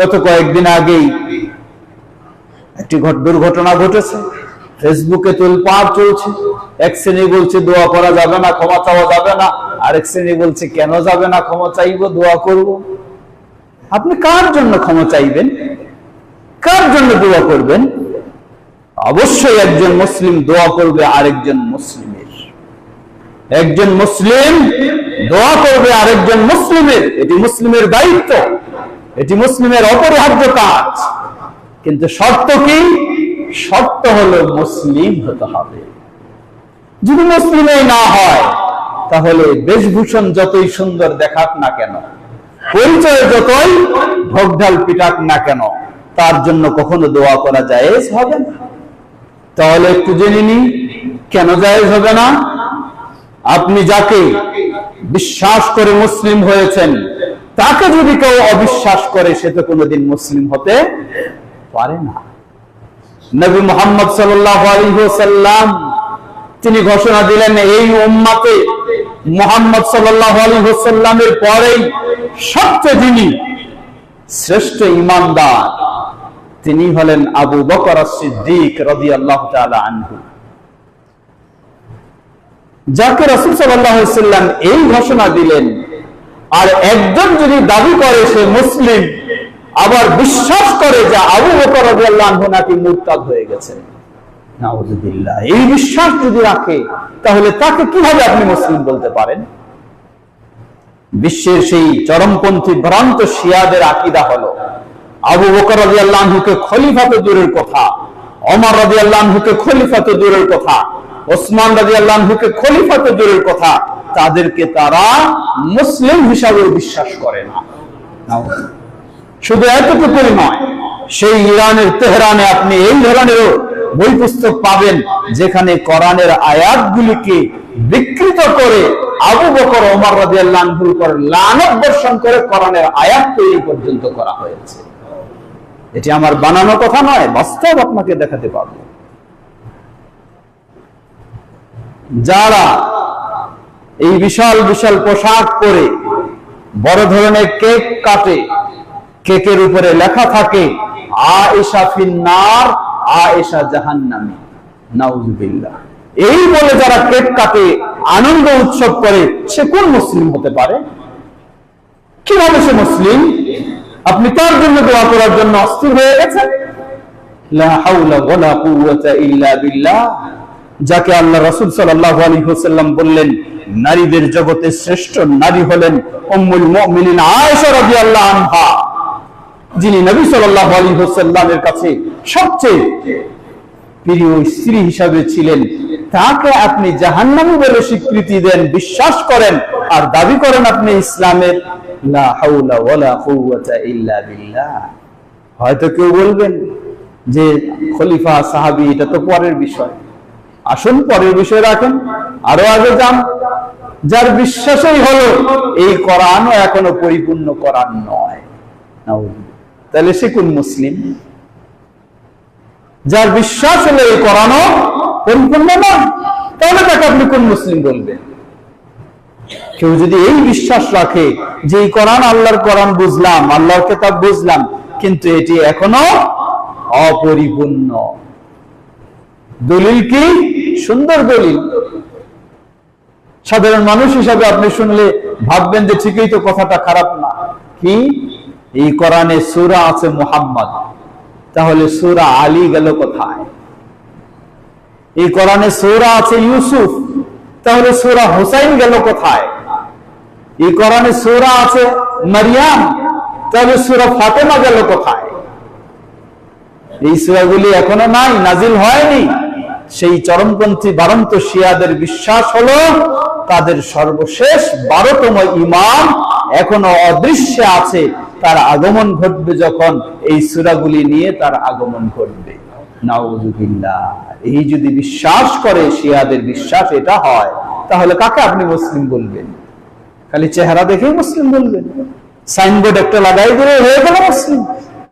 গত কয়েকদিন আগেই একটি দুর্ঘটনা ঘটেছে। ফেসবুকে তোলপাড় চলছে। এক শ্রেণি বলছে, দোয়া করা যাবে না, ক্ষমা চাওয়া যাবে না। আরেক শ্রেণি বলছে, কেন যাবে না, ক্ষমা চাইব, দোয়া করব। আপনি কার জন্য ক্ষমা চাইবেন? কার জন্য দোয়া করবেন? অবশ্যই একজন মুসলিম দোয়া করবে আরেকজন মুসলিমের। একজন মুসলিম দোয়া করবে আরেকজন মুসলিমের। এটি মুসলিমের দায়িত্ব। এটি মুসলিমের অপরিহার্য কাজ। কিন্তু শর্ত কি? শর্ত হলো মুসলিম হতে হবে। যদি মুসলিমই না হয়, তাহলে বেশভূষণ যতই সুন্দর দেখাক না কেন, পরিচয় যতই ঢোকঢাল পিটাক না কেন, তার জন্য কখনো দোয়া করা যায় হবে না। তাহলে একটু জেনে নি কেন জায়েজ হবে না? আপনি যাকে বিশ্বাস করে মুসলিম হয়েছেন তাকে যদি কেউ অবিশ্বাস করে, সে তো কোনোদিন মুসলিম হতে পারে না। নবী মোহাম্মদ সাল্লাম তিনি ঘোষণা দিলেন, এই উম্মাতে মোহাম্মদ সাল্লামের পরেই সবচেয়ে যিনি শ্রেষ্ঠ ইমানদার, তিনি হলেন আবু বকর সিদ্দিক রবি আল্লাহ আনহু। যাকে রসুল সাল্লাম এই ঘোষণা দিলেন আর একজন যদি দাবি করে সে মুসলিম, আবার বিশ্বাস করে যে আবু বকর নাকি মুরতাদ হয়ে গেছেন। এই বিশ্বাস যদি রাখে, তাহলে তাকে কীভাবে আপনি মুসলিম বলতে পারেন? বিশ্বের সেই চরমপন্থী ভ্রান্ত শিয়াদের আকিদা হলো, আবু বকর রাজি আল্লাহকে খলিফা তো দূরের কথা অমর রাজি আল্লাহকে খলিফা তো দূরের কথা, ওসমান রাজি আল্লাহকে খলিফা তো দূরের কথা তাদেরকে তারা মুসলিম হিসাবে বিশ্বাস করে না। শুধু এতটুকুই নয় সেই ইরানের তেহরানে আপনি এই ধরনেরও বই পুস্তক পাবেন যেখানে কোরআনের আয়াতগুলিকে বিকৃত করে আবু বকর ওমর রাজি আল্লাহুর উপর লানত বর্ষণ করে কোরআনের আয়াত তৈরি পর্যন্ত করা হয়েছে। এটি আমার বানানো কথা নয় বাস্তব আপনাকে দেখাতে পারব। যারা এই বিশাল বিশাল পোশাক পরে বড় ধরনের কেক কাটে। কেকের উপরে লেখা থাকে, আয়েশা ফিন্নার, আয়েশা জাহান্নামী। নাউজুবিল্লাহ। এই বলে যারা কেক কাটে, আনন্দ উৎসব করে, সে কোন মুসলিম হতে পারে? কীভাবে সে মুসলিম? আপনি তার জন্য দোয়া করার জন্য অস্থির হয়ে গেছেন? লা হাওলা ওয়ালা কুওয়াতা ইল্লা বিল্লাহ। যাকে আল্লাহ রাসূল সাল্লাল্লাহু আলাইহি ওয়াসাল্লাম বললেন, নারীদের জগতে শ্রেষ্ঠ নারী হলেন আনহা। যিনি নবী সাল্লাল্লাহু আলাইহি ওয়াসাল্লামের কাছে সবচেয়ে স্ত্রী হিসাবে ছিলেন, তাকে আপনি জাহান্নামী বলে স্বীকৃতি দেন, বিশ্বাস করেন, আর দাবি করেন আপনি ইসলামের হয়তো কেউ বলবেন যে খলিফা সাহাবী, এটা তো পরের বিষয়। আসুন, পরের বিষয় রাখেন। আরও আগে যান। যার বিশ্বাসই হলো, এই কোরআনও এখনও পরিপূর্ণ কোরআন নয়। তাহলে সে কোন মুসলিম? যার বিশ্বাস হলো এই কোরআনও পরিপূর্ণ নয়, তাহলে তাকে আপনি কোন মুসলিম বলবেন? কেউ যদি এই বিশ্বাস রাখে যে এই কোরআন আল্লাহর কোরআন বুঝলাম, আল্লাহর কেতাব বুঝলাম, কিন্তু এটি এখনও অপরিপূর্ণ। দলিল কি? সুন্দর দলিল। সাধারণ মানুষ হিসাবে আপনি শুনলে ভাববেন যে ঠিকই তো কথাটা খারাপ না। কি? এই কোরআনে সুরা আছে মুহাম্মদ। তাহলে সুরা আলী গেল কোথায়? এই কোরআনে সুরা আছে ইউসুফ। তাহলে সুরা হুসাইন গেল কোথায়? এই কোরআনে সুরা আছে মারিয়াম। তাহলে সুরা ফাতেমা গেল কোথায়? এই সুরাগুলি এখনও নাই, নাজিল হয়নি। সেই চরমপন্থী বারন্ত শিয়াদের বিশ্বাস হলো তাদের সর্বশেষ বারোতম ইমাম এখনও অদৃশ্য আছে। তার আগমন ঘটবে যখন এই সুরাগুলি নিয়ে তার আগমন ঘটবে। এই যদি বিশ্বাস করে শিয়াদের বিশ্বাস এটা হয়, তাহলে কাকে আপনি মুসলিম বলবেন? খালি চেহারা দেখেই মুসলিম বলবেন। সাইনবোর্ড একটা লাগাই দিলে হয়ে গেল মুসলিম।